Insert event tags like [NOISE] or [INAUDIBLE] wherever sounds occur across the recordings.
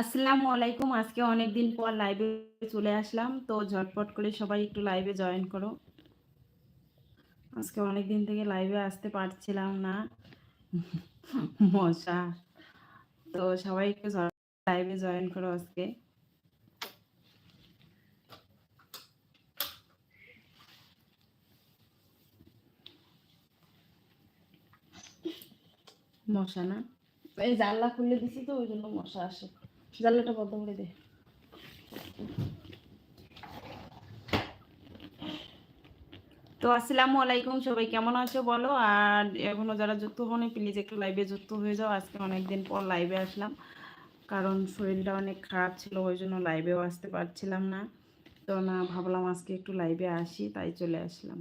আসসালামু আলাইকুম। আজকে অনেক দিন পর লাইভে চলে আসলাম। তো ঝটপট করে সবাই একটু লাইভে জয়েন করো। আজকে অনেক দিন থেকে লাইভে আসতে পারছিলাম না। মশা। তো সবাই একটু লাইভে জয়েন করো আজকে। মশা না? এই জানলা খুলে দিছি তো, ওই জন্য মশা আসে। জানলাটা বন্ধ করে দে। তো আসসালামু আলাইকুম, সবাই কেমন আছো বলো? আর এখনও যারা যুক্ত হনে প্লিজ একটু লাইভে যুক্ত হয়ে যাও। আজকে অনেকদিন পর লাইভে আসলাম। কারণ শরীরটা অনেক খারাপ ছিল, ওই জন্য লাইভেও আসতে পারছিলাম না। তো না, ভাবলাম আজকে একটু লাইভে আসি, তাই চলে আসলাম।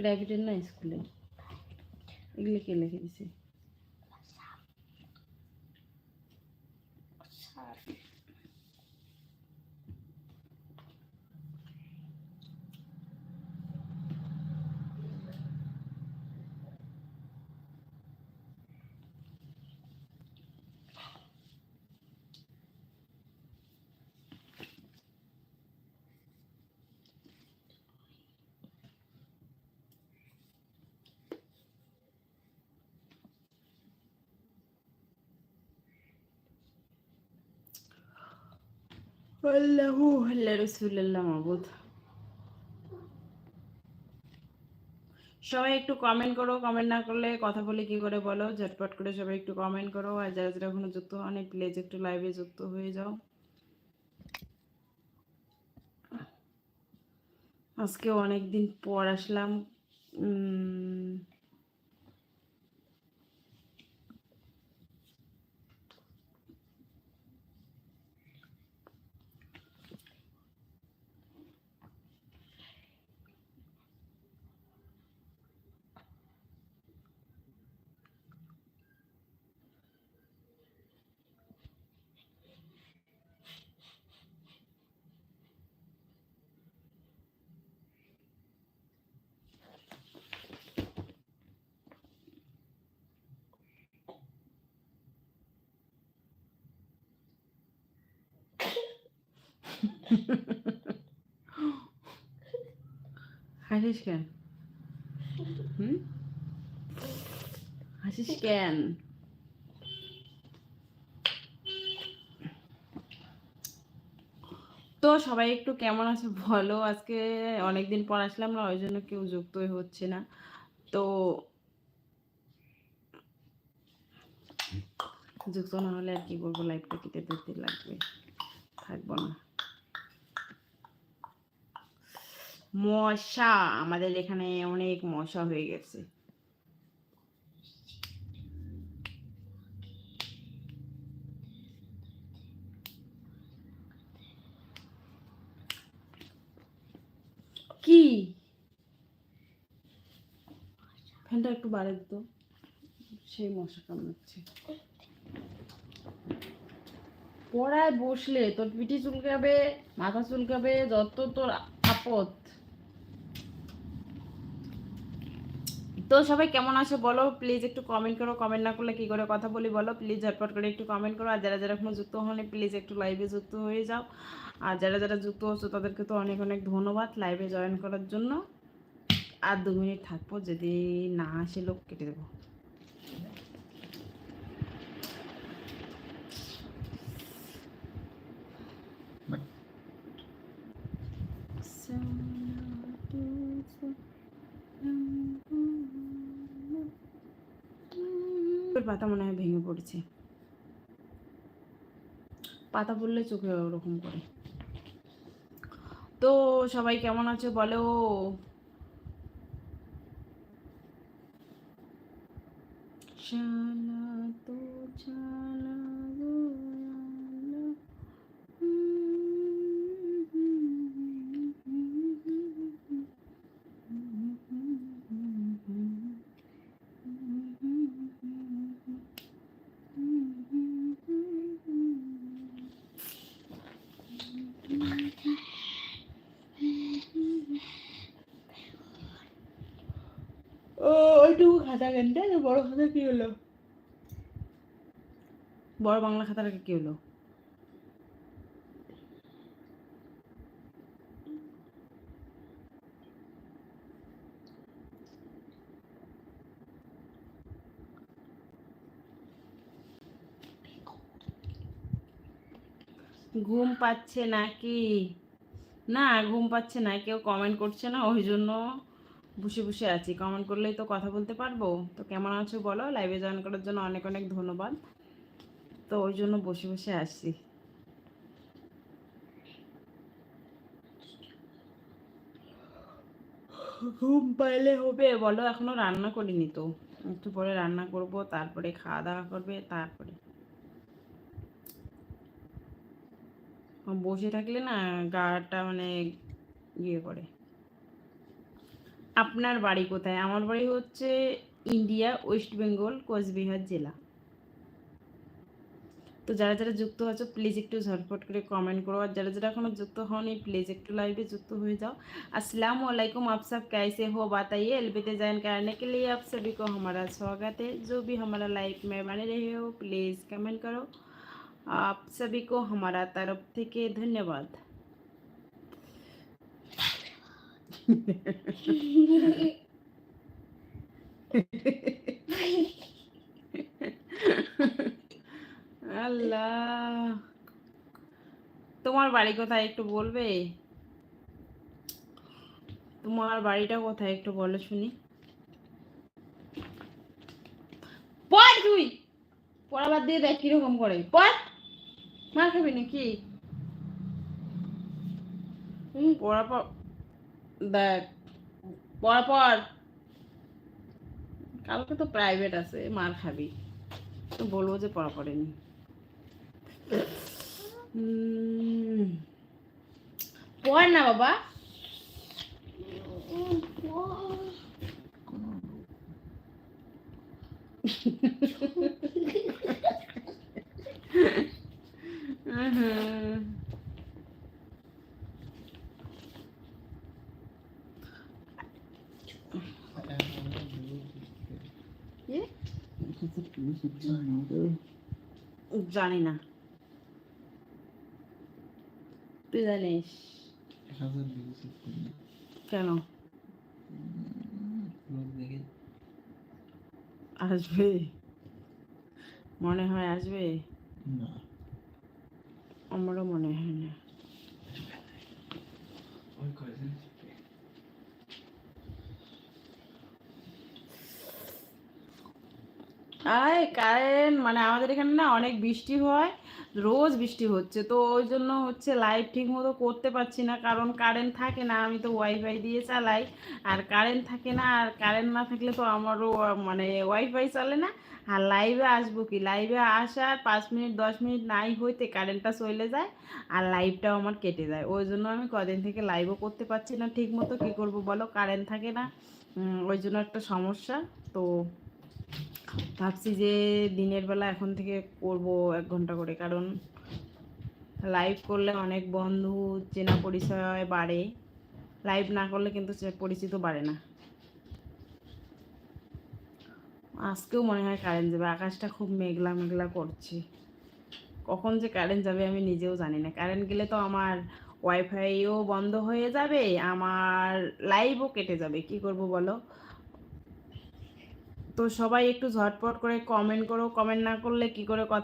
প্রাইভেটের না স্কুলে এগুলো কে লিখে দিছে? আল্লাহু আল্লাহ রসুল্লাহ মাবুদ সবাই একটু কমেন্ট করো কমেন্ট না করলে কথা বলে কি করে বলো? ঝটপট করে সবাই একটু কমেন্ট করো। আর যারা যারা এখনও যুক্ত হয়নি প্লিজ একটু লাইভে যুক্ত হয়ে যাও। আজকে অনেক দিন পর আসলাম। হাসিস কেন হুম? হাসিস কেন তো সবাই একটু কেমন আছে বলো? আজকে অনেকদিন পর আসলাম না, ওই জন্য কেউ যুক্তই হচ্ছে না। তো যুক্ত না হলে আর কি বলব লাইফটা কেটে দিতে লাগবে। থাকব না। মশা, আমাদের এখানে অনেক মশা হয়ে গেছে। কি? ফ্যানটা একটু বাড়ে দিত। সেই মশা কামড়াচ্ছে। পড়ায় বসলে তোর পিঠি চুলকাবে, মাথা চুলকাবে, যত তোর আপদ। তো সবাই কেমন আছো বলো? প্লিজ একটু কমেন্ট করো কমেন্ট না করলে কি করে কথা বলি বলো? প্লিজ ঝটপট করে একটু কমেন্ট করো। আর যারা যারা এখনও যুক্ত হলে প্লিজ একটু লাইভে যুক্ত হয়ে যাও। আর যারা যারা যুক্ত হচ্ছে, তাদেরকে তো অনেক অনেক ধন্যবাদ লাইভে জয়েন করার জন্য। আর দু মিনিট থাকব, যদি না আসে লোক কেটে দেবো। পাতা মনে হয় ভেঙে পড়েছে। পাতা পড়লে চোখে ওরকম করে। তো সবাই কেমন আছে বলো? শালা তো চালা খাতা কেনটা বড় খাতা কি হলো? বড় বাংলা খাতাটা কি হলো? ঘুম পাচ্ছে নাকি? না, ঘুম পাচ্ছে না, কেউ কমেন্ট করছে না, ওই জন্য বসে বসে আছি। কমেন্ট করলেই তো কথা বলতে পারব। তো কেমন আছো বলো? লাইভে জয়েন করার জন্য অনেক অনেক ধন্যবাদ। তো ওই জন্য বসে বসে আসছি। ঘুম পাইলে হবে, বলো। এখনও রান্না করিনি তো। একটু পরে রান্না করব, তারপরে খাওয়া দাওয়া করবে, তারপরে। বসে থাকলে না গাটা মানে ইয়ে করে। আপনার বাড়ি কোথায় আমার বাড়ি হচ্ছে ইন্ডিয়া ওয়েস্ট বেঙ্গল কোচবিহার জেলা তো যারা যারা যুক্ত আছো প্লিজ একটু ঝটপট করে কমেন্ট করো আর যারা যারা এখনো যুক্ত হওনি প্লিজ একটু লাইভে যুক্ত হয়ে जाओ अस्सलाम वालेकुम आप सब कैसे हो बताइए अलविदा जॉइन करने के लिए आप सभी को हमारा स्वागत है जो भी हमारा लाइफ में बने रहे हो प्लीज़ कमेंट करो आप सभी को हमारा तरफ থেকে ধন্যবাদ তোমার বাড়ি কোথায় একটু বলবে? তোমার বাড়িটা কোথায় একটু বলো শুনি। পড় তুই। পড়া বাদ দিয়ে দেখ কীরকম করে। পড়। মার খাবি নাকি? পড়া। দেখ পড়া পর। কালকে তো প্রাইভেট আছে মার খাবি। তো বলব যে পড়া পড়েনি পড় না বাবা। [LAUGHS] জানি না তুই জানিস। কেন? আসবে। মনে হয় আসবে। আমারও মনে হয় না আয় কারেন্ট মানে আমাদের এখানে না অনেক বৃষ্টি হয়, রোজ বৃষ্টি হচ্ছে। তো ওই জন্য হচ্ছে লাইভ ঠিক মতো করতে পারছি না, কারণ কারেন্ট থাকে না, আমি তো ওয়াইফাই দিয়ে চালাই। আর কারেন্ট থাকে না, আর কারেন্ট না থাকলে তো আমারও মানে ওয়াইফাই চলে না। আর লাইভে আসব কি? লাইভে আসার পাঁচ মিনিট, দশ মিনিট নাই হইতে কারেন্টটা চলে যায় আর লাইভটাও আমার কেটে যায়। ওই জন্য আমি কদিন থেকে লাইভও করতে পারছি না। ঠিক মতো কী করব বলো? কারেন্ট থাকে না। ওই জন্য একটা সমস্যা। তো ভাবছি যে দিনের বেলা এখন থেকে করব এক ঘণ্টা করে, কারণ লাইভ করলে অনেক বন্ধু, চেনা পরিচয় বাড়ে। লাইভ না করলে কিন্তু পরিচিত বাড়ে না। আজকেও মনে হয় কারেন্ট যাবে, আকাশটা খুব মেঘলা মেঘলা করছে। কখন যে কারেন্ট যাবে আমি নিজেও জানি না। কারেন্ট গেলে তো আমার ওয়াইফাইও বন্ধ হয়ে যাবে, আমার লাইভও কেটে যাবে। কি করব বলো? তো সবাই একটু ঝটপট করে কমেন্ট করো। কমেন্ট না করলে কি করে